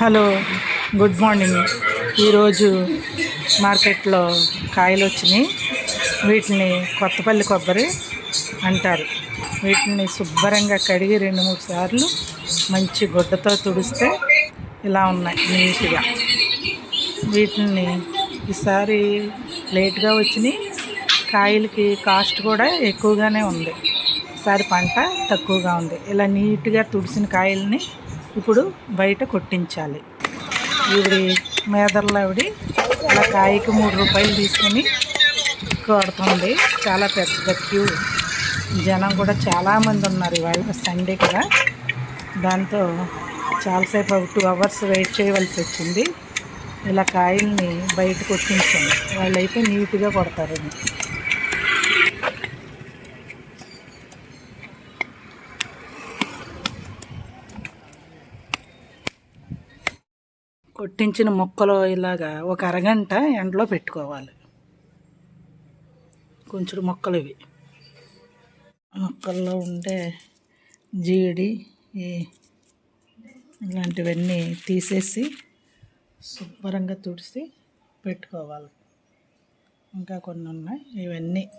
Hello good morning. ఈరోజు మార్కెట్లో కాయలు వచ్చినాయి. వీటిని కొత్తపల్లి కొబ్బరి అంటారు. వీటిని శుభ్రంగా కడిగి రెండు మూడు సార్లు మంచి గుడ్డతో తుడిస్తే ఇలా ఉన్నాయి నీట్గా. వీటిని ఈసారి లేట్గా వచ్చినాయి. కాయలకి కాస్ట్ కూడా ఎక్కువగానే ఉంది. ఈసారి పంట తక్కువగా ఉంది. ఇలా నీట్గా తుడిసిన కాయల్ని ఇప్పుడు బయట కొట్టించాలి. ఇవి మేదర్లో ఆవిడ అలా కాయకి మూడు రూపాయలు తీసుకొని కొడుతుంది. చాలా పెద్ద క్యూ. జనం కూడా చాలామంది ఉన్నారు ఇవాళ సండే కదా. దాంతో చాలాసేపు ఒక టూ అవర్స్ వెయిట్ చేయవలసి వచ్చింది. ఇలా కాయల్ని బయట కొట్టించాను. అయితే నీట్గా కొడతారు. పుట్టించిన మొక్కలు ఇలాగా ఒక అరగంట ఎండలో పెట్టుకోవాలి. కొంచెం మొక్కలు ఇవి. మొక్కల్లో ఉండే జీడి ఈ ఇలాంటివన్నీ తీసేసి శుభ్రంగా తుడిసి పెట్టుకోవాలి. ఇంకా కొన్ని ఉన్నాయి. ఇవన్నీ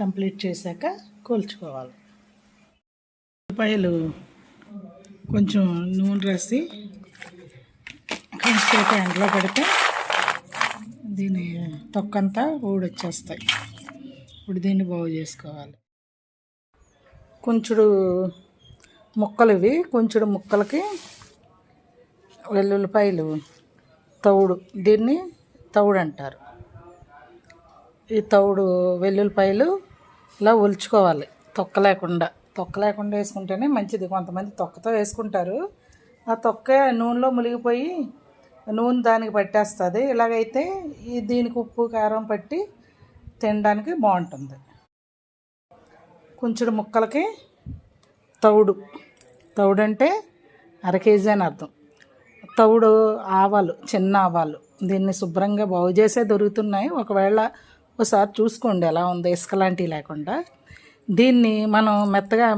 కంప్లీట్ చేశాక కూల్చుకోవాలి. ఉల్లిపాయలు కొంచెం నూనె రాసి కాసేపు ఎండలో పెడితే దీని తొక్కంతా ఊడొచ్చేస్తాయి. ఇప్పుడు దీన్ని బాగు చేసుకోవాలి. కొంచెడు ముక్కలు ఇవి. కొంచెడు ముక్కలకి వెల్లుల్లిపాయలు తవుడు. దీన్ని తవుడు అంటారు. ఈ తవుడు వెల్లుల్లిపాయలు ఇలా ఒలుచుకోవాలి. తొక్క లేకుండా. తొక్క లేకుండా వేసుకుంటేనే మంచిది. కొంతమంది తొక్కతో వేసుకుంటారు. ఆ తొక్క నూనెలో మునిగిపోయి నూనె దానికి పట్టేస్తుంది. ఇలాగైతే ఈ దీనికి ఉప్పు కారం పట్టి తినడానికి బాగుంటుంది. కొంచెం ముక్కలకి తౌడు. తౌడు అంటే అర కేజీ అని అర్థం. తౌడు ఆవాలు చిన్న ఆవాలు. దీన్ని శుభ్రంగా బాగు చేసే దొరుకుతున్నాయి. ఒకవేళ ఒకసారి చూసుకోండి ఎలా ఉంది ఇసుక లాంటివి లేకుండా. దీన్ని మనం మెత్తగా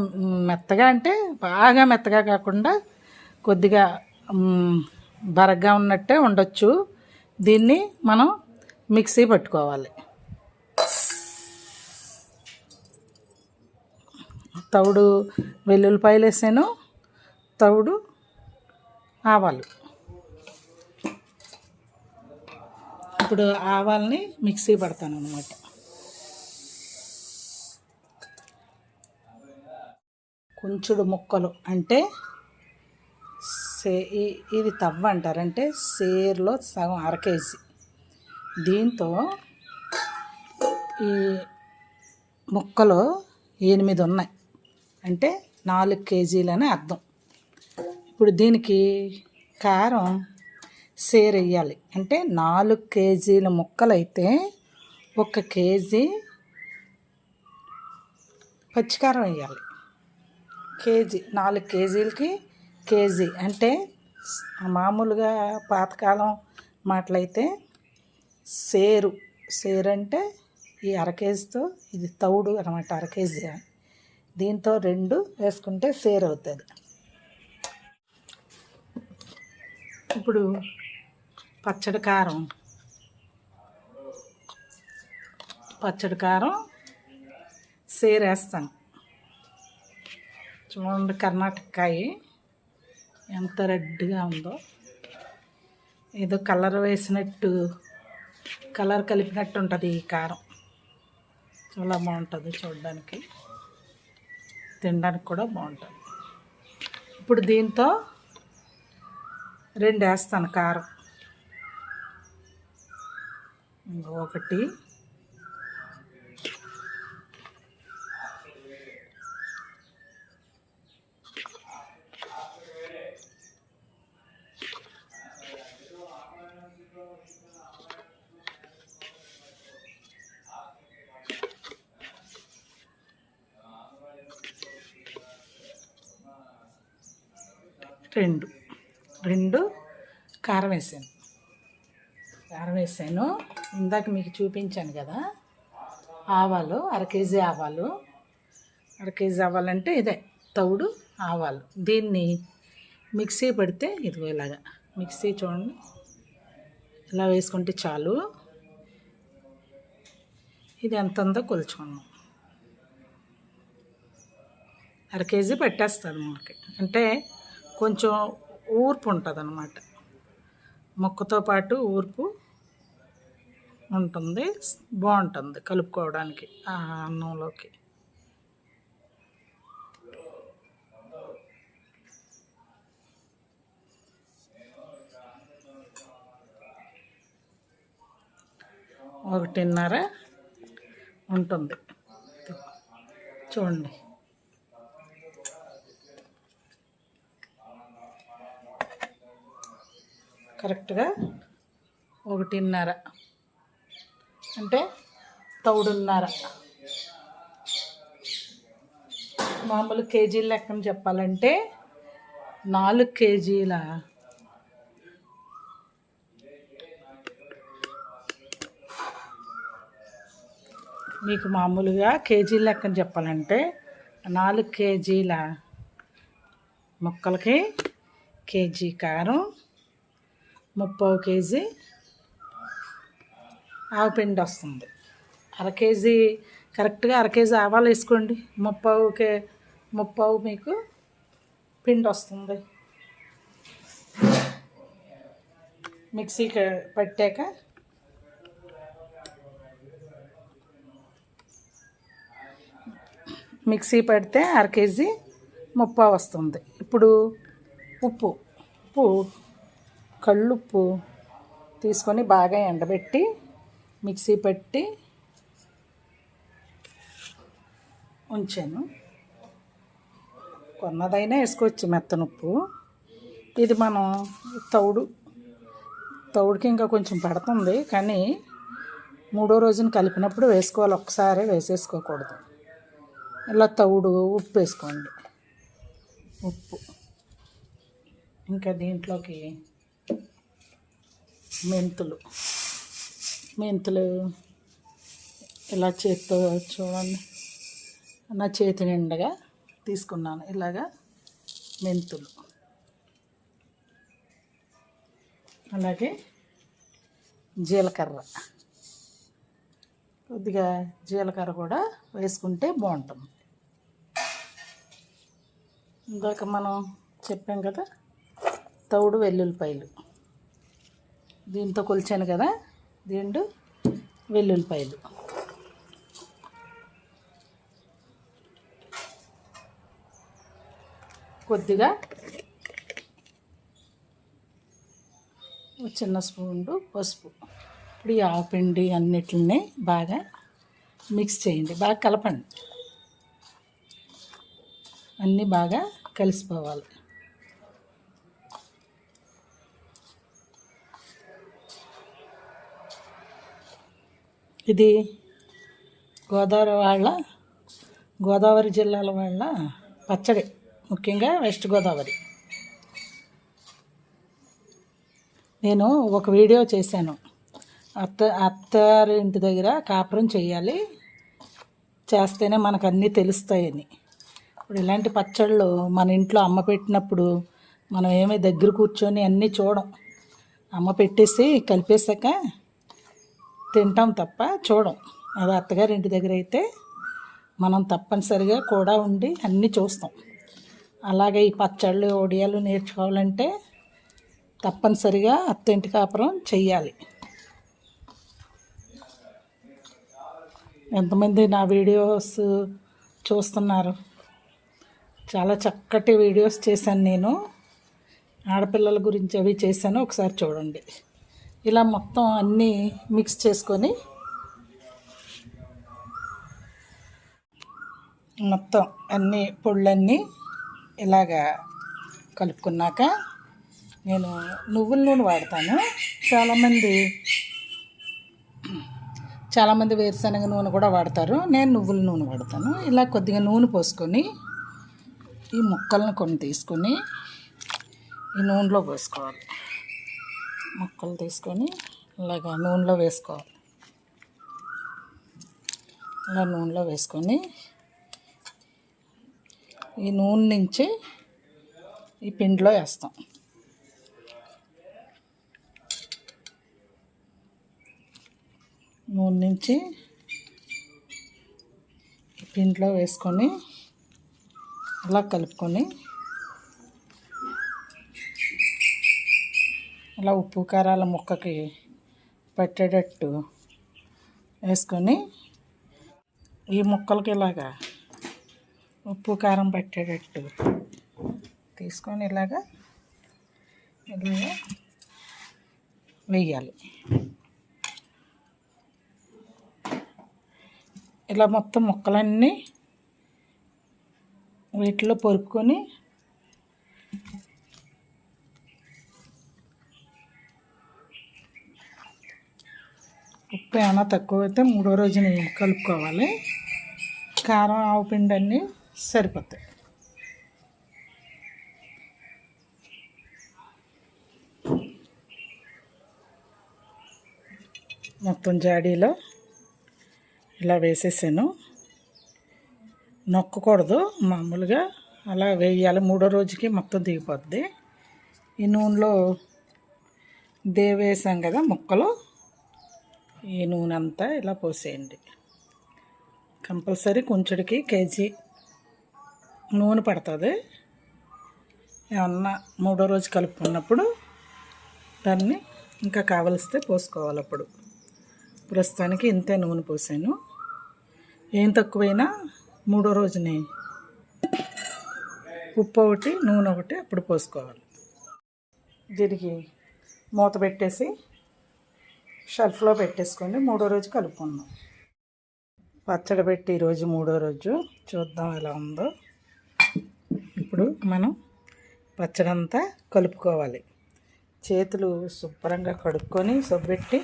మెత్తగా అంటే బాగా మెత్తగా కాకుండా కొద్దిగా బరగ్గా ఉన్నట్టే ఉండొచ్చు. దీన్ని మనం మిక్సీ పట్టుకోవాలి. తవుడు వెల్లుల్లిపాయలు వేసాను. తవుడు ఆవాలు. ఇప్పుడు ఆవాల్ని మిక్సీ పడతాను అనమాట కొంచెడు ముక్కలు అంటే సే ఈ- ఇది తవ్వ అంటారు అంటే సేర్లో సగం అర కేజీ. దీంతో ఈ ముక్కలు ఎనిమిది ఉన్నాయి. అంటే నాలుగు కేజీలని అర్థం. ఇప్పుడు దీనికి కారం సేర్ వేయాలి అంటే నాలుగు కేజీల ముక్కలైతే ఒక కేజీ పచ్చికారం వేయాలి కేజీ నాలుగు కేజీలకి కేజీ. అంటే మామూలుగా పాతకాలం మాటలైతే సేరు. సేరు అంటే ఈ అర కేజీతో ఇది తౌడు అనమాట అర కేజీ దీంతో రెండు వేసుకుంటే సేరు అవుతుంది. ఇప్పుడు పచ్చడి కారం. పచ్చడి కారం సేరేస్తాను. చూడండి కర్ణాటక కాయ ఎంత రెడ్గా ఉందో. ఏదో కలర్ వేసినట్టు కలర్ కలిపినట్టు ఉంటుంది ఈ కారం. చాలా బాగుంటుంది చూడడానికి. తినడానికి కూడా బాగుంటుంది. ఇప్పుడు దీంతో రెండు వేస్తాను కారం ఒకటి. రెండు. రెండు కారం వేసాను. కారం వేసాను. ఇందాక మీకు చూపించాను కదా ఆవాలు అర కేజీ ఆవాలు. అర కేజీ ఆవాలంటే ఇదే తౌడు ఆవాలు. దీన్ని మిక్సీ పడితే ఇదిగో ఇలాగా. మిక్సీ చూడండి. ఇలా వేసుకుంటే చాలు. ఇది ఎంత ఉందో కొలుచుకున్నాం అర కేజీ పెట్టేస్తుంది మనకి. అంటే కొంచెం ఊర్పు ఉంటుంది అన్నమాట మొక్కతో పాటు ఊర్పు ఉంటుంది బాగుంటుంది కలుపుకోవడానికి ఆ అన్నంలోకి. ఒకటిన్నర ఉంటుంది. చూడండి. కరెక్ట్గా ఒకటిన్నర. అంటే తౌడున్నర. మామూలు కేజీల లెక్కన చెప్పాలంటే నాలుగు కేజీల. మీకు మామూలుగా కేజీల లెక్కన చెప్పాలంటే నాలుగు కేజీల. ముక్కలకి కేజీ కారం ముప్పై కేజీ ఆవపిండి వస్తుంది. అర కేజీ కరెక్ట్గా అర కేజీ ఆవాలు వేసుకోండి. ముప్పావుకే ముప్పావు మీకు పిండి వస్తుంది. మిక్సీకి పట్టాక మిక్సీ పడితే అర కేజీ ముప్పా వస్తుంది. ఇప్పుడు ఉప్పు ఉప్పు కళ్ళుప్పు తీసుకొని బాగా ఎండబెట్టి మిక్సీ పెట్టి ఉంచాను. కొన్నదైనా వేసుకోవచ్చు మెత్తనుప్పు. ఇది మనం తౌడు తౌడుకి ఇంకా కొంచెం పడుతుంది కానీ మూడో రోజున కలిపినప్పుడు వేసుకోవాలి. ఒక్కసారి వేసేసుకోకూడదు. ఇలా తౌడు ఉప్పు వేసుకోండి. ఉప్పు. ఇంకా దీంట్లోకి మెంతులు. మెంతులు ఇలా చేతితో చూడండి. నా చేతి నిండగా తీసుకున్నాను ఇలాగా మెంతులు. అలాగే జీలకర్ర. కొద్దిగా జీలకర్ర కూడా వేసుకుంటే బాగుంటుంది. ఇందాక మనం చెప్పాం కదా తౌడు వెల్లుల్లిపాయలు. దీంతో కొలిచాను కదా. దీండు వెల్లుల్లిపాయలు. కొద్దిగా చిన్న స్పూన్లు పసుపు. ఇప్పుడు ఈ ఆవుపిండి అన్నిటిని బాగా మిక్స్ చేయండి. బాగా కలపండి. అన్నీ బాగా కలిసిపోవాలి. ఇది గోదావరి వాళ్ళ గోదావరి జిల్లాల వాళ్ళ పచ్చడి ముఖ్యంగా వెస్ట్ గోదావరి. నేను ఒక వీడియో చేశాను. అత్త అత్తారి ఇంటి దగ్గర కాపురం చేయాలి చేస్తేనే మనకు అన్నీ తెలుస్తాయని. ఇప్పుడు ఇలాంటి పచ్చళ్ళు మన ఇంట్లో అమ్మ పెట్టినప్పుడు మనం ఏమీ దగ్గర కూర్చొని అన్నీ చూడం. అమ్మ పెట్టేసి కలిపేశాక తింటాం తప్ప చూడం. అది అత్తగారి ఇంటి దగ్గర అయితే మనం తప్పనిసరిగా కూడా ఉండి అన్నీ చూస్తాం. అలాగే ఈ పచ్చళ్ళు ఒడియాలు నేర్చుకోవాలంటే తప్పనిసరిగా అత్తింటి కాపురం చెయ్యాలి. ఎంతమంది నా వీడియోస్ చూస్తున్నారు? చాలా చక్కటి వీడియోస్ చేశాను నేను. ఆడపిల్లల గురించి అవి చేశాను. ఒకసారి చూడండి. ఇలా మొత్తం అన్నీ మిక్స్ చేసుకొని మొత్తం అన్ని పొళ్ళన్నీ ఇలాగా కలుపుకున్నాక నేను నువ్వుల నూనె వాడతాను. చాలామంది చాలామంది వేరుశనగ నూనె కూడా వాడతారు. నేను నువ్వుల నూనె వాడతాను. ఇలా కొద్దిగా నూనె పోసుకొని ఈ ముక్కలను కొన్ని తీసుకొని ఈ నూనెలో పోసుకోవాలి. ముక్కలు తీసుకొని ఇలాగ నూనెలో వేసుకోవాలి. ఇలా నూనెలో వేసుకొని ఈ నూనె నుంచి ఈ పిండిలో వేస్తాం. నూనె నుంచి పిండిలో వేసుకొని అలా కలుపుకొని అలా ఉప్పు కారాల ముక్కకి పట్టేటట్టు వేసుకొని ఈ ముక్కలకి ఇలాగా ఉప్పు కారం పట్టేటట్టు తీసుకొని ఇలాగా ఇలాగా వేయాలి. ఇలా మొత్తం ముక్కలన్నీ వీటిలో పొరుపుకొని ఉప్పు ఏమైనా తక్కువ అయితే మూడో రోజుని కలుపుకోవాలి. కారం ఆవు పిండి అన్నీ సరిపోతాయి. మొత్తం జాడీలో ఇలా వేసేసాను. నొక్కకూడదు మామూలుగా అలా వేయాలి. మూడో రోజుకి మొత్తం దిగిపోద్ది. ఈ నూనెలో దేవేసాం కదా ముక్కలు. ఈ నూనె అంతా ఇలా పోసేయండి. కంపల్సరీ కొంచెడికి కేజీ నూనె పడుతుంది. ఏమన్నా మూడో రోజు కలుపుకున్నప్పుడు దాన్ని ఇంకా కావలిస్తే పోసుకోవాలి అప్పుడు. ప్రస్తుతానికి ఇంతే నూనె పోసాను. ఏం తక్కువైనా మూడో రోజుని ఉప్పు ఒకటి నూనె ఒకటి అప్పుడు పోసుకోవాలి. దీనికి మూత పెట్టేసి షెల్ఫ్లో పెట్టేసుకొని మూడో రోజు కలుపుకుందాం. పచ్చడి పెట్టి ఈరోజు మూడో రోజు చూద్దాం ఎలా ఉందో. ఇప్పుడు మనం పచ్చడి అంతా కలుపుకోవాలి. చేతులు శుభ్రంగా కడుక్కొని సొబ్బెట్టి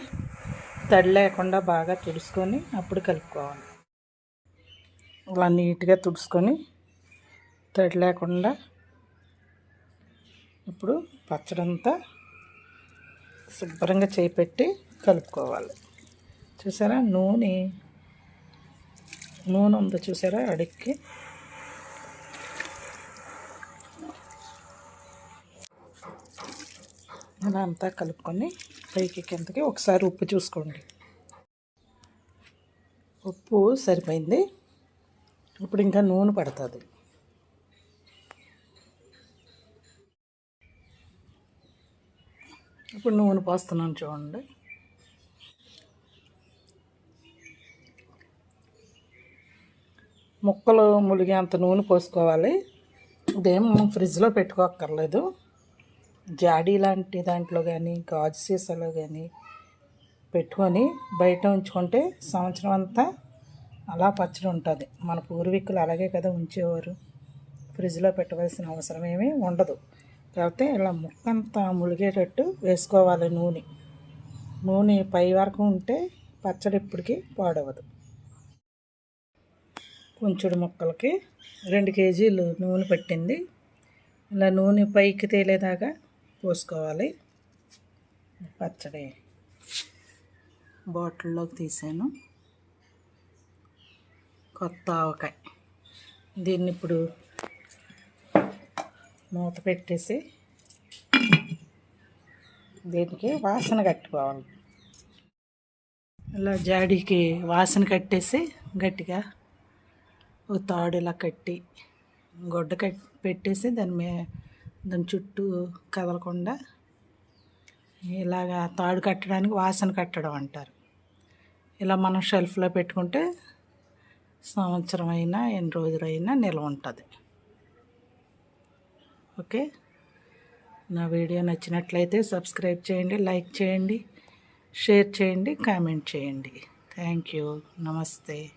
తడి లేకుండా బాగా తుడుచుకొని అప్పుడు కలుపుకోవాలి. అలా నీట్గా తుడుచుకొని తడి లేకుండా ఇప్పుడు పచ్చడంతా శుభ్రంగా చేపెట్టి కలుపుకోవాలి. చూసారా? నూనె నూనె ఉందో చూసారా? అడిక్కి. అలా అంతా కలుపుకొని పైకి కిందకి ఒకసారి ఉప్పు చూసుకోండి. ఉప్పు సరిపోయింది. ఇప్పుడు ఇంకా నూనె పడుతుంది. ఇప్పుడు నూనె పోస్తున్నాను చూడండి. ముక్కలు ములిగేంత నూనె పోసుకోవాలి. ఇదేం మనం ఫ్రిడ్జ్లో పెట్టుకోక్కర్లేదు. జాడీ లాంటి దాంట్లో కానీ గాజు సీసాలో కానీ పెట్టుకొని బయట ఉంచుకుంటే సంవత్సరం అంతా అలా పచ్చడి ఉంటుంది. మన పూర్వీకులు అలాగే కదా ఉంచేవారు. ఫ్రిడ్జ్లో పెట్టవలసిన అవసరం ఏమీ ఉండదు. కాకపోతే ఇలా ముక్కంతా ములిగేటట్టు వేసుకోవాలి నూనె. నూనె పై వరకు ఉంటే పచ్చడి ఇప్పటికీ పాడవదు. కుంచుడు ముక్కలకి రెండు కేజీలు నూనె పట్టింది. ఇలా నూనె పైకి తేలేదాకా పోసుకోవాలి. పచ్చడి బాటిల్లోకి తీసాను. కొత్త ఆవకాయ. దీన్ని ఇప్పుడు మూత పెట్టేసి దీనికి వాసన కట్టుకోవాలి. ఇలా జాడీకి వాసన కట్టేసి గట్టిగా తాడు ఇలా కట్టి గొడ్డ కట్ పెట్టేసి దాని మీద దాని చుట్టూ కదలకుండా ఇలాగా తాడు కట్టడానికి వాసన కట్టడం అంటారు. ఇలా మనం షెల్ఫ్లో పెట్టుకుంటే సంవత్సరం అయినా ఎన్ని రోజులైనా నిల్వ ఉంటుంది. ఓకే? నా వీడియో నచ్చినట్లయితే సబ్స్క్రైబ్ చేయండి లైక్ చేయండి షేర్ చేయండి కామెంట్ చేయండి. Thank you. నమస్తే.